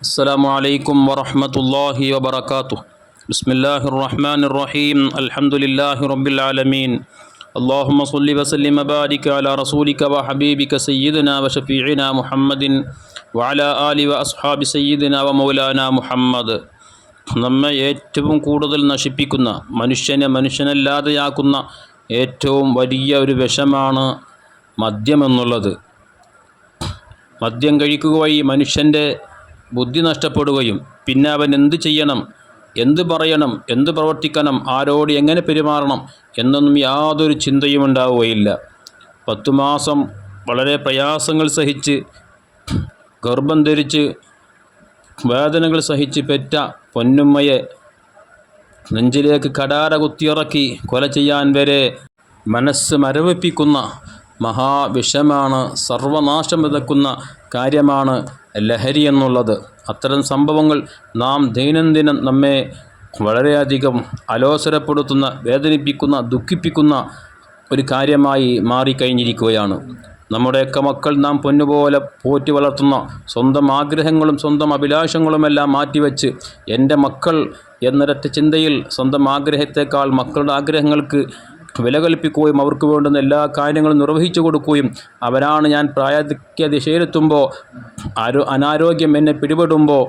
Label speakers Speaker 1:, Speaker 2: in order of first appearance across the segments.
Speaker 1: السلام عليكم ورحمة الله وبركاته بسم الله الرحمن الرحيم الحمد لله رب العالمين اللهم صل وسلم وبارك على رسولك وحبيبك سيدنا وشفيعنا محمد وعلى آل وأصحاب سيدنا ومولانا محمد നമ്മെ ഏറ്റവും കൂടുതൽ നശിപ്പിക്കുന്ന മനുഷ്യനെ മനുഷ്യനല്ലാതെയാക്കുന്ന ഏറ്റവും വലിയ ഒരു വിഷമാണ് മദ്യമെന്നുള്ളത് മദ്യം കഴിക്കുക വഴി മനുഷ്യൻ്റെ ബുദ്ധി നഷ്ടപ്പെടുകയും പിന്നെ അവൻ എന്തു ചെയ്യണം എന്ത് പറയണം എന്ത് പ്രവർത്തിക്കണം ആരോട് എങ്ങനെ പെരുമാറണം എന്നൊന്നും യാതൊരു ചിന്തയും ഉണ്ടാവുകയില്ല. പത്തു മാസം വളരെ പ്രയാസങ്ങൾ സഹിച്ച് ഗർഭം ധരിച്ച് വേദനകൾ സഹിച്ച് പെറ്റ പൊന്നുമ്മയെ നെഞ്ചിലേക്ക് കടാര കുത്തിയിറക്കി കൊല ചെയ്യാൻ വരെ മനസ്സ് മരവിപ്പിക്കുന്ന മഹാവിഷമാണ് സർവനാശം വിതക്കുന്ന കാര്യമാണ് ലഹരി എന്നുള്ളത്. അത്തരം സംഭവങ്ങൾ നാം ദൈനംദിനം നമ്മെ വളരെയധികം അലോസരപ്പെടുത്തുന്ന വേദനിപ്പിക്കുന്ന ദുഃഖിപ്പിക്കുന്ന ഒരു കാര്യമായി മാറിക്കഴിഞ്ഞിരിക്കുകയാണ്. നമ്മുടെയൊക്കെ മക്കൾ നാം പൊന്നുപോലെ പോറ്റി വളർത്തുന്ന സ്വന്തം ആഗ്രഹങ്ങളും സ്വന്തം അഭിലാഷങ്ങളുമെല്ലാം മാറ്റിവെച്ച് എന്റെ മക്കൾ എന്നൊരൊറ്റ ചിന്തയിൽ സ്വന്തം ആഗ്രഹത്തേക്കാൾ മക്കളുടെ ആഗ്രഹങ്ങൾക്ക് വില കൽപ്പിക്കുകയും അവർക്ക് വേണ്ടുന്ന എല്ലാ കാര്യങ്ങളും നിർവഹിച്ചു കൊടുക്കുകയും അവരാണ് ഞാൻ പ്രായാധിക്യ ദിശയിലെത്തുമ്പോൾ ആരോ അനാരോഗ്യം എന്നെ പിടിപെടുമ്പോൾ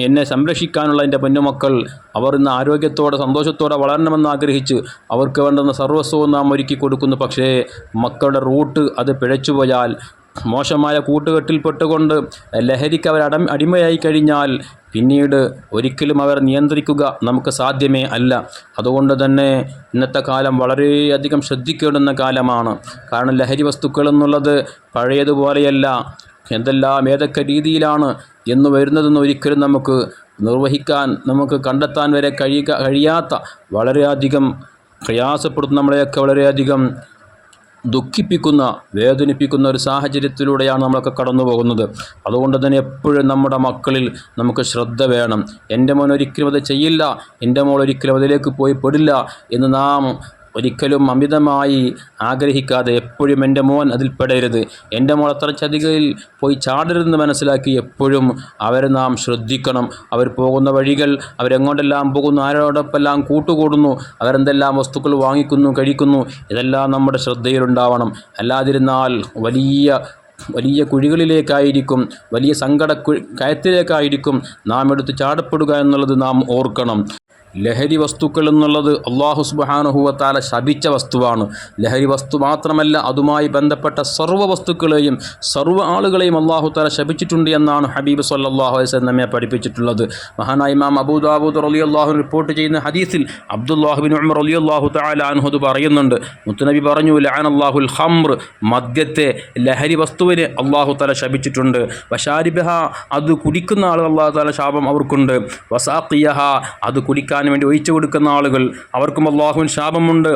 Speaker 1: എന്നെ സംരക്ഷിക്കാനുള്ള എന്റെ പൊന്നുമക്കൾ അവർ ഇന്ന് ആരോഗ്യത്തോടെ സന്തോഷത്തോടെ വളരണമെന്ന് ആഗ്രഹിച്ച് അവർക്ക് വേണ്ടുന്ന സർവസ്വവും നാം ഒരുക്കി കൊടുക്കുന്നു. പക്ഷേ മക്കളുടെ റൂട്ട് അത് പിഴച്ചുപോയാൽ മോശമായ കൂട്ടുകെട്ടിൽപ്പെട്ടുകൊണ്ട് ലഹരിക്ക് അവർ അടം അടിമയായി കഴിഞ്ഞാൽ പിന്നീട് ഒരിക്കലും അവർ നിയന്ത്രിക്കുക നമുക്ക് സാധ്യമേ അല്ല. അതുകൊണ്ട് തന്നെ ഇന്നത്തെ കാലം വളരെയധികം ശ്രദ്ധിക്കേണ്ടുന്ന കാലമാണ്. കാരണം ലഹരി വസ്തുക്കൾ എന്നുള്ളത് പഴയതുപോലെയല്ല. എന്തെല്ലാം ഏതൊക്കെ രീതിയിലാണ് എന്ന് വരുന്നതെന്ന് ഒരിക്കലും നമുക്ക് നിർവഹിക്കാൻ നമുക്ക് കണ്ടെത്താൻ വരെ കഴിയുക കഴിയാത്ത വളരെയധികം പ്രയാസപ്പെടുത്തുന്ന നമ്മളെയൊക്കെ വളരെയധികം ദുഃഖിപ്പിക്കുന്ന വേദനിപ്പിക്കുന്ന ഒരു സാഹചര്യത്തിലൂടെയാണ് നമ്മളൊക്കെ കടന്നു പോകുന്നത്. അതുകൊണ്ട് തന്നെ എപ്പോഴും നമ്മുടെ മക്കളിൽ നമുക്ക് ശ്രദ്ധ വേണം. എന്റെ മോൻ ഒരിക്കലും അത് ചെയ്യില്ല. എന്റെ മോൾ ഒരിക്കലും അതിലേക്ക് പോയി പെടില്ല എന്ന് നാം ഒരിക്കലും അമിതമായി ആഗ്രഹിക്കാതെ എപ്പോഴും എന്റെ മോൻ അതിൽ പെടരുത്. എന്റെ മോൾ അത്ര ചതികളിൽ പോയി ചാടരുതെന്ന് മനസ്സിലാക്കി എപ്പോഴും അവരെ നാം ശ്രദ്ധിക്കണം. അവർ പോകുന്ന വഴികൾ അവരെങ്ങോട്ടെല്ലാം പോകുന്നു ആരോടൊപ്പെല്ലാം കൂട്ടുകൂടുന്നു അവരെന്തെല്ലാം വസ്തുക്കൾ വാങ്ങിക്കുന്നു കഴിക്കുന്നു ഇതെല്ലാം നമ്മുടെ ശ്രദ്ധയിലുണ്ടാവണം. അല്ലാതിരുന്നാൽ വലിയ വലിയ കുഴികളിലേക്കായിരിക്കും വലിയ സങ്കട കയത്തിലേക്കായിരിക്കും നാം എടുത്ത് ചാടപ്പെടുക എന്നുള്ളത് നാം ഓർക്കണം. ലഹരി വസ്തുക്കൾ എന്നുള്ളത് അള്ളാഹു സുബാനുഹുവത്താല ശപിച്ച വസ്തുവാണ്. ലഹരി വസ്തു മാത്രമല്ല അതുമായി ബന്ധപ്പെട്ട സർവ വസ്തുക്കളെയും സർവ ആളുകളെയും അള്ളാഹു താല ശപിച്ചിട്ടുണ്ട് എന്നാണ് ഹബീബ് സല്ലാഹു വസ്ലം നമ്മെ പഠിപ്പിച്ചിട്ടുള്ളത്. മഹാനായി മാം അബൂദാബൂദ് അലി അള്ളാഹു റിപ്പോർട്ട് ചെയ്യുന്ന ഹദീസിൽ അബ്ദുല്ലാഹുബിൻ ഉമർ അലി അള്ളാഹു താല അനുഹദ് പറയുന്നുണ്ട്. മുത്തുനബി പറഞ്ഞു ലാൻ അള്ളാഹുൽ ഹംർ മദ്യത്തെ ലഹരി വസ്തുവിനെ അള്ളാഹു താല ശപിച്ചിട്ടുണ്ട്. വഷാരിബഹ അത് കുടിക്കുന്ന ആളുകൾ അള്ളാഹു താല ശാപം അവർക്കുണ്ട്. വസാഖിയഹ അത് കുടിക്കാൻ വേണ്ടി ഒഴിച്ചു കൊടുക്കുന്ന ആളുകൾ അവർക്കും അള്ളാഹുവിൻ ശാപമുണ്ട്.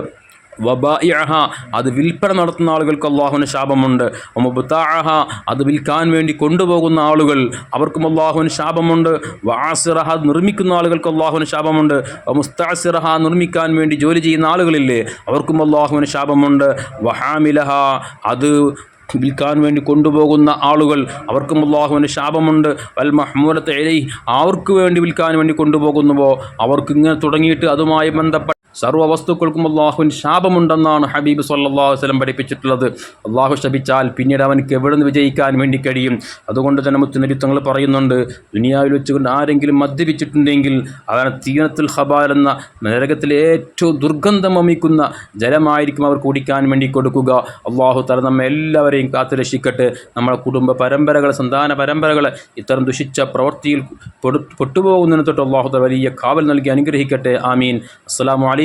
Speaker 1: വബായിഅഹ അത് വിൽപ്പന നടത്തുന്ന ആളുകൾക്ക് അള്ളാഹുവിന് ശാപമുണ്ട്. ഒമബുത്താഹ അത് വിൽക്കാൻ വേണ്ടി കൊണ്ടുപോകുന്ന ആളുകൾ അവർക്കും അള്ളാഹുവിന് ശാപമുണ്ട്. വാസിറഹ നിർമ്മിക്കുന്ന ആളുകൾക്ക് അള്ളാഹുവിന് ശാപമുണ്ട്. മുസ്താസിറഹ നിർമ്മിക്കാൻ വേണ്ടി ജോലി ചെയ്യുന്ന ആളുകളില്ലേ അവർക്കും അള്ളാഹുവിന് ശാപമുണ്ട്. വഹാമിലഹ അത് വിൽക്കാൻ വേണ്ടി കൊണ്ടുപോകുന്ന ആളുകൾ. അവർക്കും അള്ളാഹുവിന്റെ ശാപമുണ്ട്. വൽ മഹ്മൂലത്തെ എലൈ അവർക്ക് വേണ്ടി വിൽക്കാൻ വേണ്ടി കൊണ്ടുപോകുന്നുവോ? അവർക്ക് ഇങ്ങനെ തുടങ്ങിയിട്ട് അതുമായി ബന്ധപ്പെട്ട സർവ വസ്തുക്കൾക്കും അള്ളാഹുവിൻ ശാപമുണ്ടെന്നാണ് ഹബീബ് സല്ലാഹു വസ്ലം പഠിപ്പിച്ചിട്ടുള്ളത്. അള്ളാഹു ശപിച്ചാൽ പിന്നീട് അവനക്ക് എവിടെ നിന്ന് വിജയിക്കാൻ വേണ്ടി കഴിയും. അതുകൊണ്ട് തന്നെ മുത്തുനരിത്വങ്ങൾ പറയുന്നുണ്ട് ദുനിയാവിൽ വെച്ചുകൊണ്ട് ആരെങ്കിലും മദ്യപിച്ചിട്ടുണ്ടെങ്കിൽ അവനെ തീനത്തിൽ ഹബാൽ എന്ന നരകത്തിലെ ഏറ്റവും ദുർഗന്ധം വമിക്കുന്ന ജലമായിരിക്കും അവർ കുടിക്കാൻ വേണ്ടി കൊടുക്കുക. അള്ളാഹു തല നമ്മെ എല്ലാവരെയും കാത്തു രക്ഷിക്കട്ടെ. നമ്മുടെ കുടുംബ പരമ്പരകൾ സന്താന പരമ്പരകൾ ഇത്തരം ദുഷിച്ച പ്രവൃത്തിയിൽ പെട്ടുപോകുന്നതിന് തൊട്ട് അള്ളാഹു വലിയ കാവൽ നൽകി അനുഗ്രഹിക്കട്ടെ. ആമീൻ. അസ്സാം വലൈക്കും